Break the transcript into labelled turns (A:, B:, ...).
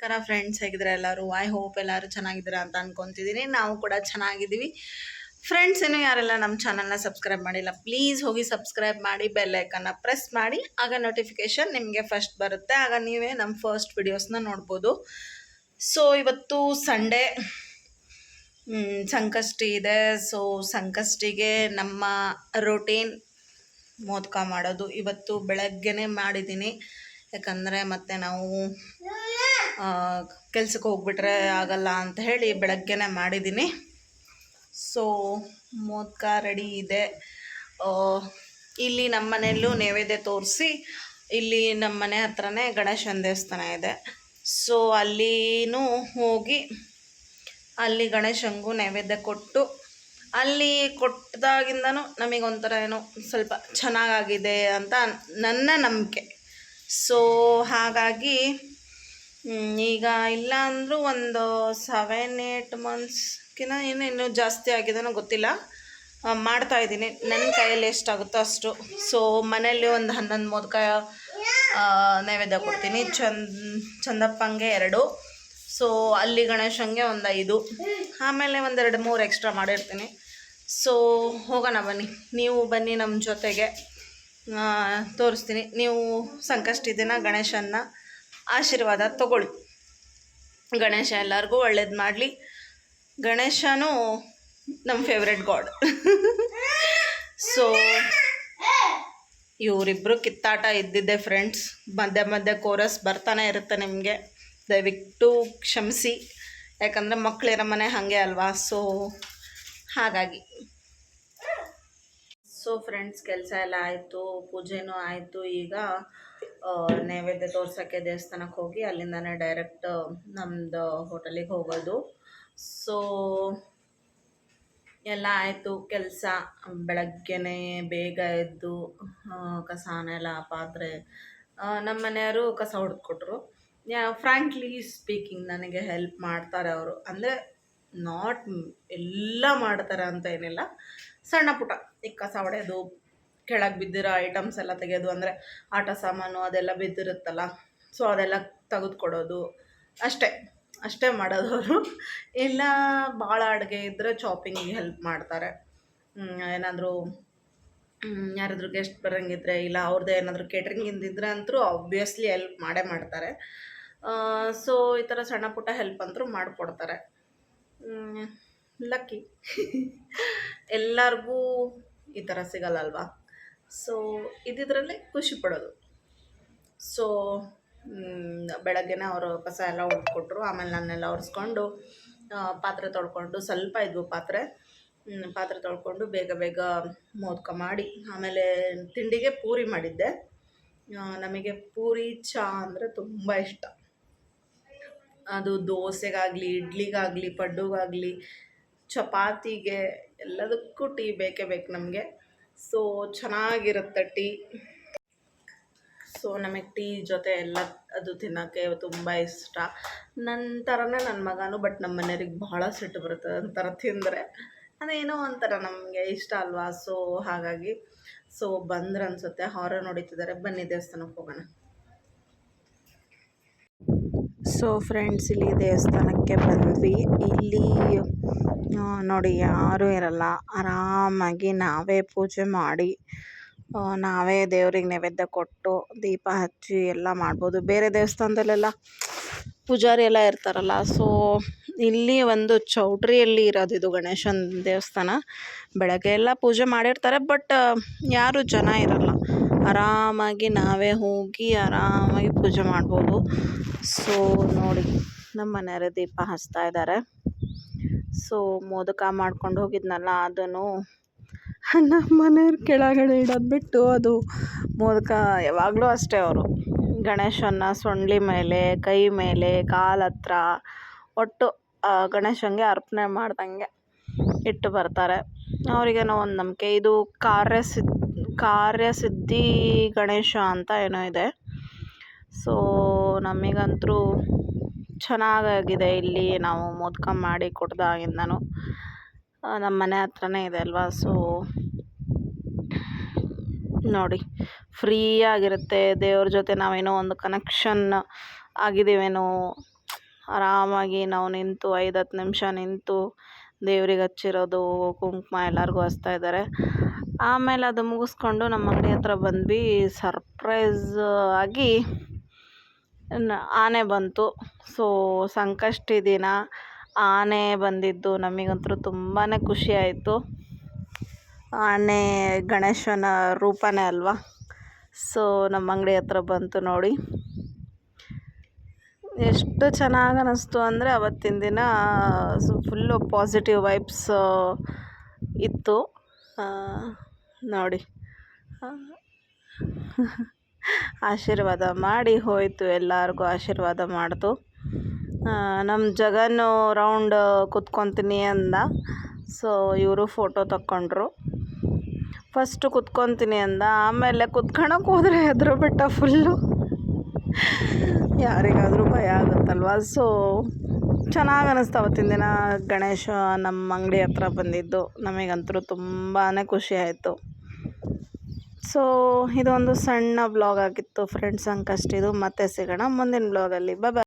A: ನಮಸ್ಕಾರ ಫ್ರೆಂಡ್ಸ್ ಹೇಗಿದ್ರೆ ಎಲ್ಲರೂ? I hope ಎಲ್ಲರೂ ಚೆನ್ನಾಗಿದ್ದೀರಾ ಅಂತ ಅನ್ಕೊಂತಿದ್ದೀನಿ ನಾವು ಕೂಡ ಚೆನ್ನಾಗಿದ್ದೀವಿ. ಫ್ರೆಂಡ್ಸ್ ಏನು ಯಾರೆಲ್ಲ ನಮ್ಮ ಚಾನಲ್ನ ಸಬ್ಸ್ಕ್ರೈಬ್ ಮಾಡಿಲ್ಲ ಪ್ಲೀಸ್ ಹೋಗಿ ಸಬ್ಸ್ಕ್ರೈಬ್ ಮಾಡಿ ಬೆಲ್ ಐಕನ್ನ ಪ್ರೆಸ್ ಮಾಡಿ. ಆಗ ನೋಟಿಫಿಕೇಶನ್ ನಿಮಗೆ ಫಸ್ಟ್ ಬರುತ್ತೆ. ಆಗ ನೀವೇ ನಮ್ಮ ಫಸ್ಟ್ ವಿಡಿಯೋಸ್ನ ನೋಡ್ಬೋದು. ಸೊ ಇವತ್ತು ಸಂಡೇ ಸಂಕಷ್ಟಿ ಇದೆ. ಸೊ ಸಂಕಷ್ಟಿಗೆ ನಮ್ಮ ರೊಟೀನ್ ಮೋದಕ ಮಾಡೋದು. ಇವತ್ತು ಬೆಳಗ್ಗೆನೇ ಮಾಡಿದ್ದೀನಿ ಯಾಕಂದರೆ ಮತ್ತೆ ನಾವು ಕೆಲ್ಸಕ್ಕೆ ಹೋಗ್ಬಿಟ್ರೆ ಆಗಲ್ಲ ಅಂತ ಹೇಳಿ ಬೆಳಗ್ಗೆನೇ ಮಾಡಿದ್ದೀನಿ. ಸೊ ಮೋದಕ ರೆಡಿ ಇದೆ. ಇಲ್ಲಿ ನಮ್ಮ ಮನೆಯಲ್ಲೂ ನೈವೇದ್ಯ ತೋರಿಸಿ, ಇಲ್ಲಿ ನಮ್ಮ ಮನೆ ಹತ್ರನೇ ಗಣೇಶನ ದೇವಸ್ಥಾನ ಇದೆ. ಸೊ ಅಲ್ಲಿನೂ ಹೋಗಿ, ಅಲ್ಲಿ ಗಣೇಶಂಗೂ ನೈವೇದ್ಯ ಕೊಟ್ಟು, ಅಲ್ಲಿ ಕೊಟ್ಟದಾಗಿಂದನೂ ನಮಗೊಂಥರ ಏನೋ ಸ್ವಲ್ಪ ಚೆನ್ನಾಗಾಗಿದೆ ಅಂತ ನನ್ನ ನಂಬಿಕೆ. ಸೊ ಹಾಗಾಗಿ ಈಗ ಇಲ್ಲ ಅಂದರೂ ಒಂದು ಸೆವೆನ್ ಏಯ್ಟ್ ಮಂತ್ಸ್ಗಿನ ಏನು ಇನ್ನೂ ಜಾಸ್ತಿ ಆಗಿದೆನೋ ಗೊತ್ತಿಲ್ಲ. ಮಾಡ್ತಾ ಇದ್ದೀನಿ. ನನ್ನ ಕೈಯಲ್ಲಿ ಎಷ್ಟಾಗುತ್ತೋ ಅಷ್ಟು. ಸೊ ಮನೆಯಲ್ಲಿ ಒಂದು ಹನ್ನೊಂದು ಮೋದಕ ನೈವೇದ್ಯ ಕೊಡ್ತೀನಿ. ಚಂದ್, ಚಂದಪ್ಪಂಗೆ ಎರಡು. ಸೊ ಅಲ್ಲಿ ಗಣೇಶಂಗೆ ಒಂದು ಐದು. ಆಮೇಲೆ ಒಂದೆರಡು ಮೂರು ಎಕ್ಸ್ಟ್ರಾ ಮಾಡಿರ್ತೀನಿ. ಸೊ ಹೋಗೋಣ ಬನ್ನಿ. ನೀವು ಬನ್ನಿ ನಮ್ಮ ಜೊತೆಗೆ. ತೋರಿಸ್ತೀನಿ. ನೀವು ಸಂಕಷ್ಟ ದಿನ ಗಣೇಶನ್ನ? ಆಶೀರ್ವಾದ ತಗೊಳ್ಳಿ. ಗಣೇಶ ಎಲ್ಲರಿಗೂ ಒಳ್ಳೇದು ಮಾಡಲಿ. ಗಣೇಶನೂ ನಮ್ಮ ಫೇವ್ರೆಟ್ ಗಾಡ್ ಸೊ ಇವರಿಬ್ಬರು ಕಿತ್ತಾಟ ಇದ್ದಿದ್ದೆ ಫ್ರೆಂಡ್ಸ್ ಮಧ್ಯೆ ಮಧ್ಯೆ ಕೋರಸ್ ಬರ್ತಾನೆ ಇರುತ್ತೆ ನಿಮಗೆ. ದಯವಿಟ್ಟು ಕ್ಷಮಿಸಿ. ಯಾಕಂದರೆ ಮಕ್ಕಳಿರೋ ಮನೆ ಹಾಗೆ ಅಲ್ವಾ? ಸೊ ಹಾಗಾಗಿ. ಸೊ ಫ್ರೆಂಡ್ಸ್ ಕೆಲಸ ಎಲ್ಲ ಆಯಿತು, ಪೂಜೆನೂ ಆಯಿತು, ಈಗ ನೈವೇದ್ಯ ತೋರ್ಸೋಕ್ಕೆ ದೇವಸ್ಥಾನಕ್ಕೆ ಹೋಗಿ ಅಲ್ಲಿಂದನೇ ಡೈರೆಕ್ಟ್ ನಮ್ಮದು ಹೋಟೆಲಿಗೆ ಹೋಗೋದು. ಸೊ ಎಲ್ಲ ಆಯಿತು, ಕೆಲಸ, ಬೆಳಗ್ಗೆನೇ ಬೇಗ ಎದ್ದು ಕಸನೆಲ್ಲ ಪಾತ್ರೆ ನಮ್ಮ ಮನೆಯವರು ಕಸ ಹೊಡೆದ್ಕೊಟ್ರು. ಯಾ ಫ್ರ್ಯಾಂಕ್ಲಿ ಸ್ಪೀಕಿಂಗ್ ನನಗೆ ಹೆಲ್ಪ್ ಮಾಡ್ತಾರೆ ಅವರು. ಅಂದರೆ ನಾಟ್ ಎಲ್ಲ ಮಾಡ್ತಾರೆ ಅಂತ ಏನಿಲ್ಲ. ಸಣ್ಣ ಪುಟ್ಟ, ಈ ಕಸ ಹೊಡೆಯೋದು ಕೆಳಗೆ ಬಿದ್ದಿರೋ ಐಟಮ್ಸ್ ಎಲ್ಲ ತೆಗೆಯೋದು ಅಂದರೆ ಆಟ ಸಾಮಾನು ಅದೆಲ್ಲ ಬಿದ್ದಿರುತ್ತಲ್ಲ ಸೊ ಅದೆಲ್ಲ ತೆಗೆದುಕೊಡೋದು. ಅಷ್ಟೇ ಅಷ್ಟೇ ಮಾಡೋದು ಅವರು. ಇಲ್ಲ ಭಾಳ ಅಡುಗೆ ಇದ್ದರೆ ಚಾಪಿಂಗಿಗೆ ಹೆಲ್ಪ್ ಮಾಡ್ತಾರೆ. ಏನಾದರೂ ಯಾರಾದರೂ ಗೆಸ್ಟ್ ಬರೋಂಗಿದ್ರೆ, ಇಲ್ಲ ಅವ್ರದ್ದೇ ಏನಾದರೂ ಇದ್ದರೆ ಅಂತೂ ಆಬ್ವಿಯಸ್ಲಿ ಹೆಲ್ಪ್ ಮಾಡೇ ಮಾಡ್ತಾರೆ. ಸೊ ಈ ಥರ ಸಣ್ಣ ಪುಟ್ಟ ಹೆಲ್ಪ್ ಅಂತೂ ಮಾಡಿಕೊಡ್ತಾರೆ. ಲಕ್ಕಿ ಎಲ್ಲರಿಗೂ ಈ ಥರ ಸಿಗಲ್ಲ ಅಲ್ವಾ ಸೊ ಇದ್ದಿದ್ರಲ್ಲೇ ಖುಷಿ ಪಡೋದು. ಸೊ ಬೆಳಗ್ಗೆನೇ ಅವರು ಕಸ ಎಲ್ಲ ಹೊಡ್ಕೊಟ್ರು ಆಮೇಲೆ ನನ್ನೆಲ್ಲ ಒರೆಸ್ಕೊಂಡು ಪಾತ್ರೆ ತೊಳ್ಕೊಂಡು, ಸ್ವಲ್ಪ ಇದ್ವು ಪಾತ್ರೆ. ಪಾತ್ರೆ ತೊಳ್ಕೊಂಡು ಬೇಗ ಬೇಗ ಮೋದಕ ಮಾಡಿ, ಆಮೇಲೆ ತಿಂಡಿಗೆ ಪೂರಿ ಮಾಡಿದ್ದೆ. ನಮಗೆ ಪೂರಿ ಚಹಾ ಅಂದರೆ ತುಂಬ ಇಷ್ಟ. ಅದು ದೋಸೆಗಾಗಲಿ, ಇಡ್ಲಿಗಾಗಲಿ, ಪಡ್ಡುಗಾಗಲಿ, ಚಪಾತಿಗೆ ಎಲ್ಲದಕ್ಕೂ ಟೀ ಬೇಕೇ ಬೇಕು ನಮಗೆ. ಸೊ ಚೆನ್ನಾಗಿರುತ್ತೆ ಟೀ. ಸೊ ನಮಗೆ ಟೀ ಜೊತೆ ಎಲ್ಲ ಅದು ತಿನ್ನೋಕ್ಕೆ ತುಂಬ ಇಷ್ಟ. ನನ್ನ ಥರನೇ ನನ್ನ ಮಗನೂ ಬಟ್ ನಮ್ಮ ಮನೆಯವ್ರಿಗೆ ಭಾಳ ಸಿಟ್ಟು ಬರುತ್ತೆ ಒಂಥರ ತಿಂದರೆ. ಅದೇನೋ ಒಂಥರ ನಮಗೆ ಇಷ್ಟ ಅಲ್ವಾ? ಸೊ ಹಾಗಾಗಿ ಸೊ ಬಂದ್ರೆ ಅನಿಸುತ್ತೆ. ಹಾರ ನೋಡಿತಿದ್ದಾರೆ. ಬನ್ನಿ ದೇವಸ್ಥಾನಕ್ಕೆ ಹೋಗೋಣ. ಸೊ ಫ್ರೆಂಡ್ಸ್ ಇಲ್ಲಿ ದೇವಸ್ಥಾನಕ್ಕೆ ಬಂದ್ವಿ. ಇಲ್ಲಿ ನೋಡಿ, ಯಾರೂ ಇರಲ್ಲ. ಆರಾಮಾಗಿ ನಾವೇ ಪೂಜೆ ಮಾಡಿ ನಾವೇ ದೇವ್ರಿಗೆ ನೈವೇದ್ಯ ಕೊಟ್ಟು, ದೀಪ ಹಚ್ಚಿ ಎಲ್ಲ ಮಾಡ್ಬೋದು. ಬೇರೆ ದೇವಸ್ಥಾನದಲ್ಲೆಲ್ಲ ಪೂಜಾರಿ ಎಲ್ಲ ಇರ್ತಾರಲ್ಲ ಸೊ ಇಲ್ಲಿ ಒಂದು ಚೌಟ್ರಿಯಲ್ಲಿ ಇರೋದು ಇದು ಗಣೇಶನ ದೇವಸ್ಥಾನ. ಬೆಳಗ್ಗೆ ಎಲ್ಲ ಪೂಜೆ ಮಾಡಿರ್ತಾರೆ ಬಟ್ ಯಾರು ಜನ ಇರಲ್ಲ. ಆರಾಮಾಗಿ ನಾವೇ ಹೋಗಿ, ಆರಾಮಾಗಿ ಪೂಜೆ ಮಾಡ್ಬೋದು. ಸೊ ನೋಡಿ, ನಮ್ಮ ಮನೆಯವರೇ ದೀಪ ಹಚ್ತಾ ಇದ್ದಾರೆ ಸೊ ಮೋದಕ ಮಾಡ್ಕೊಂಡು ಹೋಗಿದ್ನಲ್ಲ, ಅದನ್ನು ನಮ್ಮ ಮನೆಯವ್ರ ಕೆಳಗಡೆ ಇಡೋದು ಬಿಟ್ಟು ಅದು ಮೋದಕ ಯಾವಾಗಲೂ ಅಷ್ಟೇ ಅವರು. ಗಣೇಶನ ಸೊಂಡ್ಲಿ ಮೇಲೆ, ಕೈ ಮೇಲೆ, ಕಾಲ ಹತ್ರ ಒಟ್ಟು ಗಣೇಶನಿಗೆ ಅರ್ಪಣೆ ಮಾಡ್ದಂಗೆ ಇಟ್ಟು ಬರ್ತಾರೆ. ಅವರಿಗೇನೋ ಒಂದು ನಂಬಿಕೆ. ಇದು ಕಾರ್ಯ ಕಾರ್ಯಸಿದ್ಧಿ ಕಾರ್ಯಸಿದ್ಧಿ ಗಣೇಶ ಅಂತ ಏನೋ ಇದೆ. ಸೊ ನಮಗಂತೂ ಚೆನ್ನಾಗಾಗಿದೆ ಇಲ್ಲಿ ನಾವು ಮೋದಕ ಮಾಡಿ ಕೊಡ್ದಾಗಿಂದನೂ ಆ, ನಮ್ಮ ಮನೆ ಹತ್ರನೇ ಇದೆ ಅಲ್ವಾ ಸೊ ನೋಡಿ ಫ್ರೀ ಆಗಿರುತ್ತೆ ದೇವ್ರ ಜೊತೆ ನಾವೇನೋ ಒಂದು ಕನೆಕ್ಷನ್ ಆಗಿದ್ದೀವೇನೋ ಆರಾಮಾಗಿ ನಾವು ನಿಂತು ಐದು ಹತ್ತು ನಿಮಿಷ ನಿಂತು ದೇವ್ರಿಗೆ ಹಚ್ಚಿರೋದು ಕುಂಕುಮ ಎಲ್ಲರಿಗೂ ಹಚ್ತಾ ಇದ್ದಾರೆ. ಆಮೇಲೆ ಅದು ಮುಗಿಸ್ಕೊಂಡು ನಮ್ಮ ಅಂಗಡಿ ಹತ್ರ ಬಂದ್ವಿ. ಸರ್ಪ್ರೈಸ್ ಆಗಿ ಆನೆ ಬಂತು. ಸೊ, ಸಂಕಷ್ಟಿ ದಿನ. ಆನೆ ಬಂದಿದ್ದು ನಮಗಂತೂ ತುಂಬಾ ಖುಷಿ ಆಯಿತು. ಆನೆ ಗಣೇಶನ ರೂಪನೇ ಅಲ್ವಾ? ಸೊ, ನಮ್ಮ ಅಂಗಡಿ ಹತ್ರ ಬಂತು ನೋಡಿ. ಎಷ್ಟು ಚೆನ್ನಾಗಿ ಅನ್ನಿಸ್ತು ಅಂದರೆ ಅವತ್ತಿನ ದಿನ ಫುಲ್ಲು ಪಾಸಿಟಿವ್ ವೈಬ್ಸ್ ಇತ್ತು. ನೋಡಿ. ಆಶೀರ್ವಾದ ಮಾಡಿ ಹೋಯಿತು. ಎಲ್ಲರಿಗೂ ಆಶೀರ್ವಾದ ಮಾಡಿತು. ನಮ್ಮ ಜಗನ್ನು ರೌಂಡ್ ಕುತ್ಕೊತೀನಿ ಅಂದ. ಸೊ ಇವರು ಫೋಟೋ ತಕ್ಕೊಂಡ್ರು ಫಸ್ಟು ಕುತ್ಕೊತೀನಿ ಅಂದ. ಆಮೇಲೆ ಕುತ್ಕೊಳಕ್ಕೆ ಹೋದರೆ ಎದುರು ಬಿಟ್ಟ ಫುಲ್ಲು ಯಾರಿಗಾದರೂ ಭಯ ಆಗುತ್ತಲ್ವ? ಸೊ ಚೆನ್ನಾಗಿ ಅನ್ನಿಸ್ತು ಅವತ್ತಿನ ದಿನ ಗಣೇಶ ನಮ್ಮ ಅಂಗಡಿ ಹತ್ರ ಬಂದಿದ್ದು. ನಮಗಂತೂ ತುಂಬಾ ಖುಷಿ ಆಯಿತು. ಸೊ ಇದೊಂದು ಸಣ್ಣ ಬ್ಲಾಗ್ ಆಗಿತ್ತು ಫ್ರೆಂಡ್ಸ್ ಅಂಕಷ್ಟಿದು ಮತ್ತೆ ಸಿಗೋಣ ಮುಂದಿನ ಬ್ಲಾಗಲ್ಲಿ ಬಾಯ್